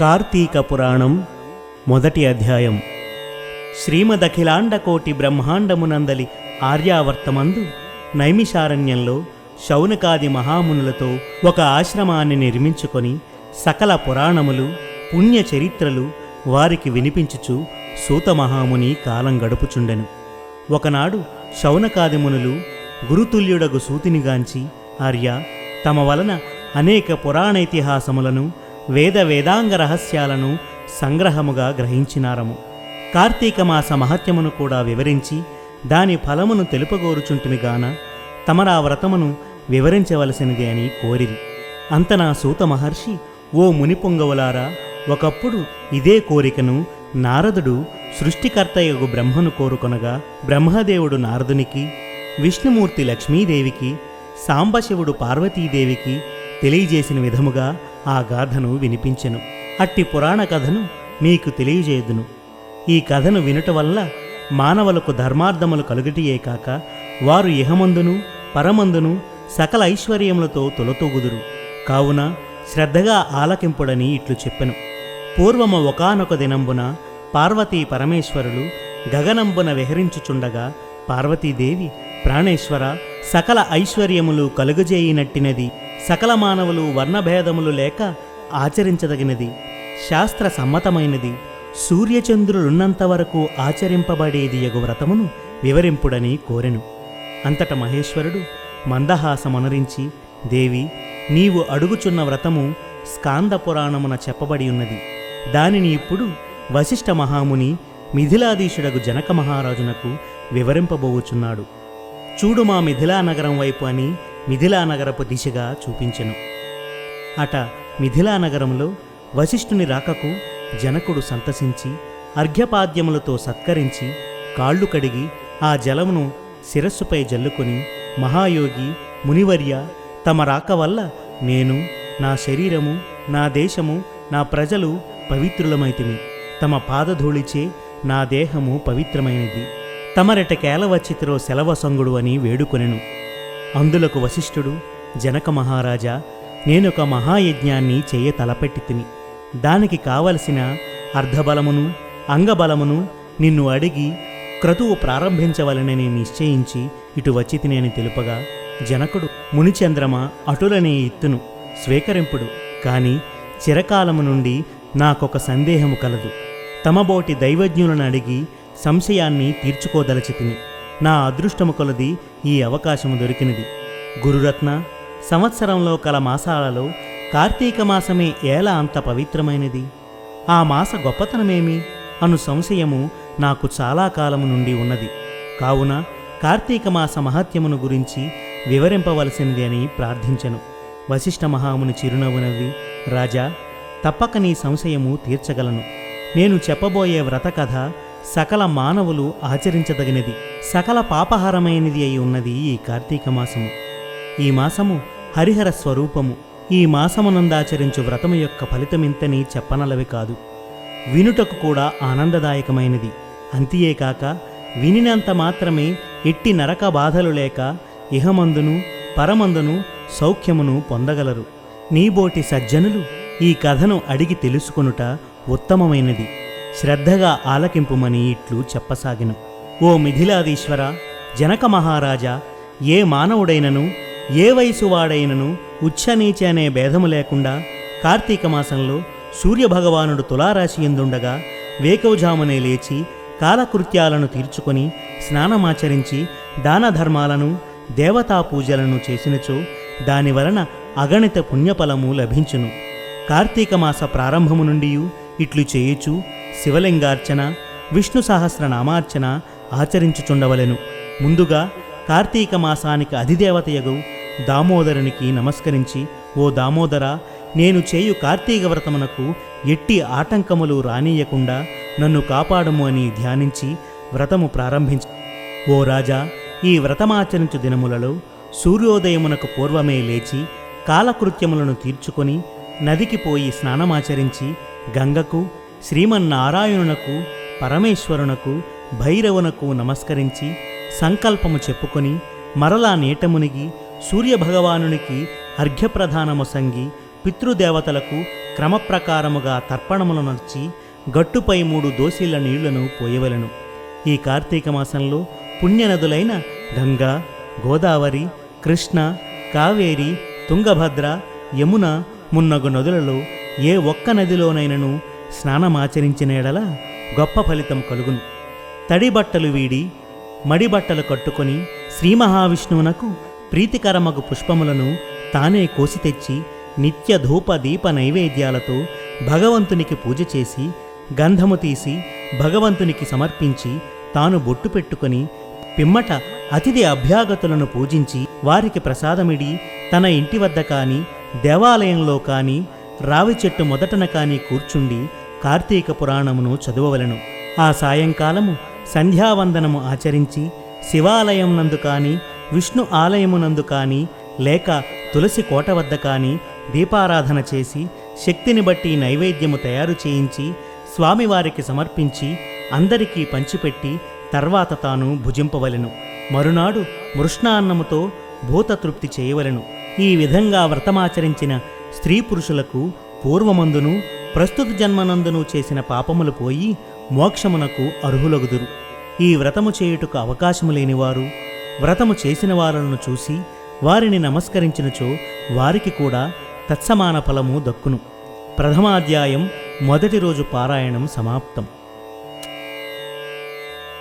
కార్తీక పురాణం మొదటి అధ్యాయం. శ్రీమదఖిలాండకోటి బ్రహ్మాండమునందలి ఆర్యావర్తమందు నైమిషారణ్యంలో శౌనకాది మహామునులతో ఒక ఆశ్రమాన్ని నిర్మించుకొని సకల పురాణములు పుణ్య చరిత్రలు వారికి వినిపించుచు సూత మహాముని కాలం గడుపుచుండెను. ఒకనాడు శౌనకాది మునులు గురుతుల్యుడగు సూతినిగాంచి ఆర్య తమ వలన అనేక పురాణేతిహాసములను వేద వేదాంగ రహస్యాలను సంగ్రహముగా గ్రహించినారము. కార్తీక మాస మహత్యమును కూడా వివరించి దాని ఫలమును తెలుపగోరుచుంటిమిగాన తమరా వ్రతమును వివరించవలసినది అని కోరిరి. అంతనా సూత మహర్షి ఓ మునిపొంగవులారా ఒకప్పుడు ఇదే కోరికను నారదుడు సృష్టికర్తయగు బ్రహ్మను కోరుకొనగా బ్రహ్మదేవుడు నారదునికి విష్ణుమూర్తి లక్ష్మీదేవికి సాంబశివుడు పార్వతీదేవికి తెలియజేసిన విధముగా ఆ గాథను వినిపించెను. అట్టి పురాణ కథను మీకు తెలియజేయుదును. ఈ కథను వినుట వల్ల మానవులకు ధర్మార్థములు కలుగటియే కాక వారు ఇహమందును పరమందును సకల ఐశ్వర్యములతో తొలతూగుదురు. కావున శ్రద్ధగా ఆలకింపుడని ఇట్లు చెప్పెను. పూర్వము ఒకానొక దినంబున పార్వతీ పరమేశ్వరులు గగనంబున విహరించుచుండగా పార్వతీదేవి ప్రాణేశ్వర సకల ఐశ్వర్యములు కలుగజేయినట్టినది సకల మానవులు వర్ణభేదములు లేక ఆచరించదగినది శాస్త్ర సమ్మతమైనది సూర్యచంద్రులున్నంత వరకు ఆచరింపబడేది ఎగు వ్రతమును వివరింపుడని కోరెను. అంతట మహేశ్వరుడు మందహాసమనరించి దేవి నీవు అడుగుచున్న వ్రతము స్కాంద పురాణమున చెప్పబడి ఉన్నది దానిని ఇప్పుడు వశిష్ఠ మహాముని మిథిలాధీశుడగు జనక మహారాజునకు వివరింపబోవుచున్నాడు. చూడు మా మిథిలా నగరం వైపు అని మిథిలా నగరపు దిశగా చూపించెను. అట మిథిలానగరంలో వశిష్ఠుని రాకకు జనకుడు సంతసించి అర్ఘ్యపాద్యములతో సత్కరించి కాళ్ళు కడిగి ఆ జలమును శిరస్సుపై జల్లుకొని మహాయోగి మునివర్య తమ రాక వల్ల నేను నా శరీరము నా దేశము నా ప్రజలు పవిత్రులమైతిమి. తమ పాదధూళిచే నా దేహము పవిత్రమైనది. తమరెట వచ్చితిరో సెలవసంగుడు అని వేడుకొనెను. అందులకు వశిష్ఠుడు జనక మహారాజా నేనొక మహాయజ్ఞాన్ని చేయ తలపెట్టి తిని దానికి కావలసిన అర్ధబలమును అంగబలమును నిన్ను అడిగి క్రతువు ప్రారంభించవలనని నిశ్చయించి ఇటు వచ్చి తినేని తెలుపగా జనకుడు మునిచంద్రమ అటులనే ఇత్తును స్వీకరింపుడు. కాని చిరకాలము నుండి నాకొక సందేహము కలదు. తమబోటి దైవజ్ఞులను అడిగి సంశయాన్ని తీర్చుకోదలచితిని నా అదృష్టము కొలది ఈ అవకాశము దొరికినది. గురురత్న సంవత్సరంలో కల మాసాలలో కార్తీక మాసమే ఎలా అంత పవిత్రమైనది. ఆ మాస గొప్పతనమేమి? అను సంశయము నాకు చాలా కాలము నుండి ఉన్నది. కావున కార్తీక మాస మహత్యమును గురించి వివరింపవలసినది అని ప్రార్థించను. వశిష్ఠ మహాముని చిరునవ్వు నవ్వి రాజా తప్పక నీ సంశయము తీర్చగలను. నేను చెప్పబోయే వ్రత కథ సకల మానవులు ఆచరించదగినది సకల పాపహారమైనది అయి ఉన్నది ఈ కార్తీక మాసము. ఈ మాసము హరిహర స్వరూపము. ఈ మాసమునందాచరించు వ్రతము యొక్క ఫలితమింతని చెప్పనలవి కాదు. వినుటకు కూడా ఆనందదాయకమైనది. అంతియేకాక వినినంత మాత్రమే ఎట్టి నరక బాధలు లేక ఇహమందును పరమందును సౌఖ్యమును పొందగలరు. నీబోటి సజ్జనులు ఈ కథను అడిగి తెలుసుకొనుట ఉత్తమమైనది. శ్రద్ధగా ఆలకింపుమని ఇట్లు చెప్పసాగిన. ఓ మిథిలాదీశ్వర జనక మహారాజా ఏ మానవుడైనను ఏ వయసు వాడైనను ఉచ్చనీచ అనే భేదము లేకుండా కార్తీక మాసంలో సూర్యభగవానుడు తులారాశి ఎందుండగా వేకవజామునే లేచి కాలకృత్యాలను తీర్చుకొని స్నానమాచరించి దాన ధర్మాలను దేవతా పూజలను చేసినచో దానివలన అగణిత పుణ్యఫలము లభించును. కార్తీక మాస ప్రారంభము నుండి ఇట్లు చేయుచు శివలింగార్చన విష్ణు సహస్రనామార్చన ఆచరించుచుండవలెను. ముందుగా కార్తీక మాసానికి అధిదేవతయగు దామోదరునికి నమస్కరించి ఓ దామోదర నేను చేయు కార్తీక వ్రతమునకు ఎట్టి ఆటంకములు రానీయకుండా నన్ను కాపాడము అని ధ్యానించి వ్రతము ప్రారంభించు ఓ రాజా ఈ వ్రతమాచరించు దినములలో సూర్యోదయమునకు పూర్వమే లేచి కాలకృత్యములను తీర్చుకొని నదికి పోయి స్నానమాచరించి గంగకు శ్రీమన్నారాయణునకు పరమేశ్వరునకు భైరవునకు నమస్కరించి సంకల్పము చెప్పుకొని మరలా నేటమునిగి సూర్యభగవానునికి అర్ఘ్యప్రధానము సంగి పితృదేవతలకు క్రమప్రకారముగా తర్పణములు నచ్చి గట్టుపై మూడు దోశీల నీళ్ళను పోయవలెను. ఈ కార్తీక మాసంలో పుణ్యనదులైన గంగా గోదావరి కృష్ణ కావేరి తుంగభద్ర యమున మున్నగు నదులలో ఏ ఒక్క నదిలోనైనను స్నానమాచరించినేడల గొప్ప ఫలితం కలుగును. తడి బట్టలు వీడి మడి బట్టలు కట్టుకొని శ్రీ మహావిష్ణువునకు ప్రీతికరమగు పుష్పములను తానే కోసి తెచ్చి నిత్య ధూప దీప నైవేద్యాలతో భగవంతునికి పూజ చేసి గంధము తీసి భగవంతునికి సమర్పించి తాను బొట్టు పెట్టుకొని పిమ్మట అతిథి అభ్యాగతులను పూజించి వారికి ప్రసాదమిడి తన ఇంటి వద్ద కానీ దేవాలయంలో కానీ రావి చెట్టు మొదటన కానీ కూర్చుండి కార్తీక పురాణమును చదువవలెను. ఆ సాయంకాలము సంధ్యావందనము ఆచరించి శివాలయం నందు కానీ విష్ణు ఆలయమునందు కానీ లేక తులసి కోట వద్ద కానీ దీపారాధన చేసి శక్తిని బట్టి నైవేద్యము తయారు చేయించి స్వామివారికి సమర్పించి అందరికీ పంచిపెట్టి తర్వాత తాను భుజింపవలెను. మరునాడు మృష్ణాన్నముతో భూతతృప్తి చేయవలెను. ఈ విధంగా వ్రతమాచరించిన స్త్రీ పురుషులకు పూర్వమందును ప్రస్తుత జన్మనందును చేసిన పాపములు పోయి మోక్షమునకు అర్హులగుదురు. ఈ వ్రతము చేయుటకు అవకాశము లేనివారు వ్రతము చేసిన వారులను చూసి వారిని నమస్కరించినచో వారికి కూడా తత్సమాన ఫలము దక్కును. ప్రథమాధ్యాయం మొదటి రోజు పారాయణం సమాప్తం.